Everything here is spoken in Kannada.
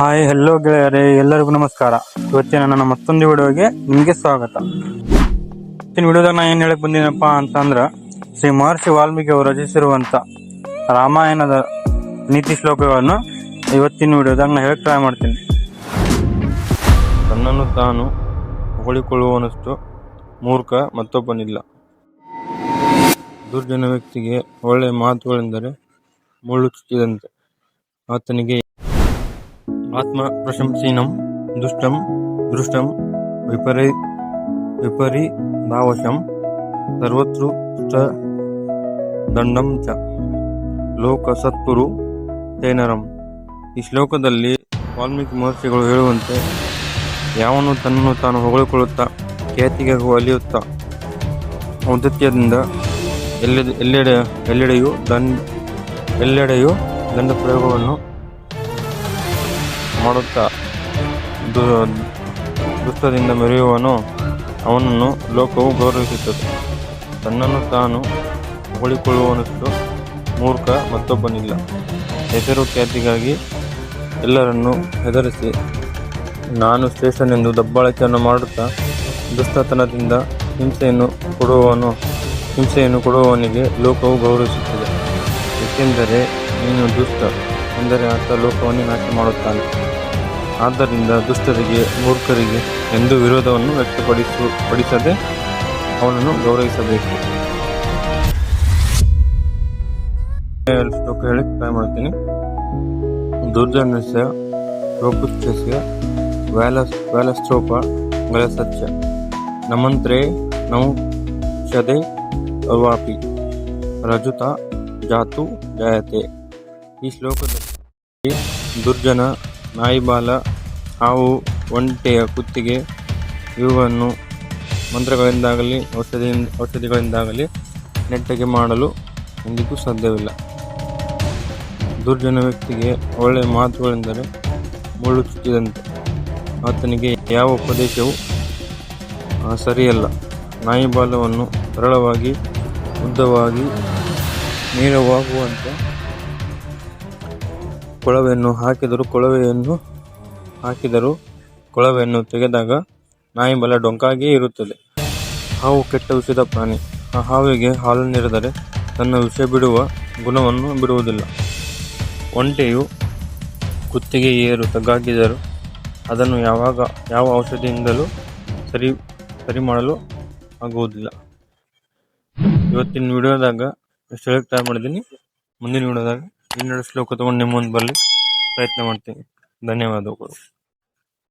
ಹಾಯ್ ಹೆಲ್ಲೋ ಗೆಳೆಯರೇ, ಎಲ್ಲರಿಗೂ ನಮಸ್ಕಾರ. ಇವತ್ತಿನ ನನ್ನ ಮತ್ತೊಂದು ವಿಡಿಯೋಗೆ ನಿಮಗೆ ಸ್ವಾಗತ. ಇವತ್ತಿನ ವಿಡಿಯೋದಾಗ ನಾನು ಏನು ಹೇಳಕ್ಕೆ ಬಂದಿನಪ್ಪ ಅಂತಂದ್ರೆ, ಶ್ರೀ ಮಹರ್ಷಿ ವಾಲ್ಮೀಕಿ ಅವರು ರಚಿಸಿರುವಂತ ರಾಮಾಯಣದ ನೀತಿ ಶ್ಲೋಕಗಳನ್ನು ಇವತ್ತಿನ ವಿಡಿಯೋದಾಗ ನಾನು ಹೇಳಕ್ಕೆ ಟ್ರೈ ಮಾಡ್ತೀನಿ. ತನ್ನನ್ನು ತಾನು ಹೊಗಳಿಕೊಳ್ಳುವನಷ್ಟು ಮೂರ್ಖ ಮತ್ತೊಬ್ಬನಿಲ್ಲ. ದುರ್ಜನ ವ್ಯಕ್ತಿಗೆ ಒಳ್ಳೆಯ ಮಾತುಗಳೆಂದರೆ ಮುಳ್ಳು ಚುಚ್ಚಿದಂತೆ. ಆತನಿಗೆ ಆತ್ಮ ಪ್ರಶಂಸೀನಂ ದುಷ್ಟಂ, ದೃಷ್ಟಂ, ವಿಪರಿ ವಿಪರೀದಾವಶಂ ಸರ್ವತೃಷ್ಟ ದಂಡಂ ಚ. ಲೋಕ ಸತ್ಪುರು ತೇನರಂ. ಈ ಶ್ಲೋಕದಲ್ಲಿ ವಾಲ್ಮೀಕಿ ಮಹರ್ಷಿಗಳು ಹೇಳುವಂತೆ, ಯಾವನು ತನ್ನನ್ನು ತಾನು ಹೊಗಳಿಕೊಳ್ಳುತ್ತಾ ಖ್ಯಾತಿಗೆ ಒಲಿಯುತ್ತಾ ಔದತ್ಯದಿಂದ ಎಲ್ಲೆಡೆ, ಎಲ್ಲೆಡೆಯೂ ದಂಡ ಎಲ್ಲೆಡೆಯೂ ದಂಡ ಪ್ರಯೋಗವನ್ನು ಮಾಡುತ್ತಾ ದು, ದುಷ್ಟದಿಂದ ಮೆರೆಯುವನು ಅವನನ್ನು ಲೋಕವು ಗೌರವಿಸುತ್ತದೆ. ತನ್ನನ್ನು ತಾನು ಹೊಗಳಿಕೊಳ್ಳುವನಷ್ಟು ಮೂರ್ಖ ಮತ್ತೊಬ್ಬನಿಲ್ಲ. ಹೆಸರು ಖ್ಯಾತಿಗಾಗಿ ಎಲ್ಲರನ್ನು ಹೆದರಿಸಿ, ನಾನು ಶ್ರೇಷ್ಠನೆಂದು ದಬ್ಬಾಳಿಕೆಯನ್ನು ಮಾಡುತ್ತಾ ದುಷ್ಟತನದಿಂದ ಹಿಂಸೆಯನ್ನು ಕೊಡುವವನು, ಹಿಂಸೆಯನ್ನು ಕೊಡುವವನಿಗೆ ಲೋಕವು ಗೌರವಿಸುತ್ತದೆ. ಏಕೆಂದರೆ ನೀನು ದುಷ್ಟ ಎಂದರೆ ಆತ ಲೋಕವನ್ನೇ ನಾಶ ಮಾಡುತ್ತಾನೆ ಆದ್ದರಿಂದ ದುಷ್ಟರಿಗೆ, ಮೂರ್ಖರಿಗೆ ಎಂದು ವಿರೋಧವನ್ನು ವ್ಯಕ್ತಪಡಿಸು, ಪಡಿಸದೆ ಅವನನ್ನು ಗೌರವಿಸಬೇಕು. ಶ್ಲೋಕ ಹೇಳಿ ಟ್ರೈ ಮಾಡ್ತೀನಿ. ದುರ್ಜನಸ್ಯ ರೋಪುಚ್ಛಸ್ಯ ವ್ಯಾಲಸ್, ವ್ಯಾಲಸ್ತ್ರೋಪ ನಮಂತ್ರೇ ನಮಂತ್ರೆ ನೌಷಧೆ ಅವಾಪಿ ರಜುತ ಜಾತು ಜಾಯತೆ. ಈ ಶ್ಲೋಕದಲ್ಲಿ ದುರ್ಜನ ನಾಯಿಬಾಲ, ಹಾವು, ಒಂಟೆಯ ಕುತ್ತಿಗೆ, ಇವುಗಳನ್ನು ಮಂತ್ರಗಳಿಂದಾಗಲಿ, ಔಷಧಿಯಿಂದ, ಔಷಧಿಗಳಿಂದಾಗಲಿ ನೆಟ್ಟಗೆ ಮಾಡಲು ಎಂದಿಗೂ ಸಾಧ್ಯವಿಲ್ಲ. ದುರ್ಜನ ವ್ಯಕ್ತಿಗೆ ಒಳ್ಳೆಯ ಮಾತುಗಳೆಂದರೆ ಮುಳ್ಳು ಚುಚ್ಚಿದಂತೆ. ಆತನಿಗೆ ಯಾವ ಉಪದೇಶವೂ ಸರಿಯಲ್ಲ. ನಾಯಿ ಬಾಲವನ್ನು ಸರಳವಾಗಿ, ಉದ್ದವಾಗಿ, ನೇರವಾಗುವಂತೆ ಕೊಳವೆಯನ್ನು ಹಾಕಿದರು ಕೊಳವೆಯನ್ನು ಹಾಕಿದರು ಕೊಳವೆಯನ್ನು ತೆಗೆದಾಗ ನಾಯಿ ಬಲ ಡೊಂಕಾಗಿಯೇ ಇರುತ್ತದೆ. ಹಾವು ಕೆಟ್ಟ ವಿಷದ ಪ್ರಾಣಿ. ಆ ಹಾವಿಗೆ ಹಾಲನ್ನೆರೆದರೆ ತನ್ನ ವಿಷ ಬಿಡುವ ಗುಣವನ್ನು ಬಿಡುವುದಿಲ್ಲ. ಒಂಟೆಯು ಕುತ್ತಿಗೆ ಏರು ತಗ್ಗಾಕಿದರು ಅದನ್ನು ಯಾವಾಗ, ಯಾವ ಔಷಧಿಯಿಂದಲೂ ಸರಿ ಸರಿ ಮಾಡಲು ಆಗುವುದಿಲ್ಲ. ಇವತ್ತಿನ ವಿಡಿಯೋದಾಗ ಸೆಲೆಕ್ಟ್ ಮಾಡಿದ್ದೀನಿ. ಮುಂದಿನ ವಿಡಿಯೋದಾಗ ಇನ್ನೆರಡು ಶ್ಲೋಕ ತಗೊಂಡು ನಿಮ್ಮ ಮುಂದೆ ಬರಲಿ. ಪ್ರಯತ್ನ ಮಾಡ್ತೀನಿ. ಧನ್ಯವಾದಗಳು.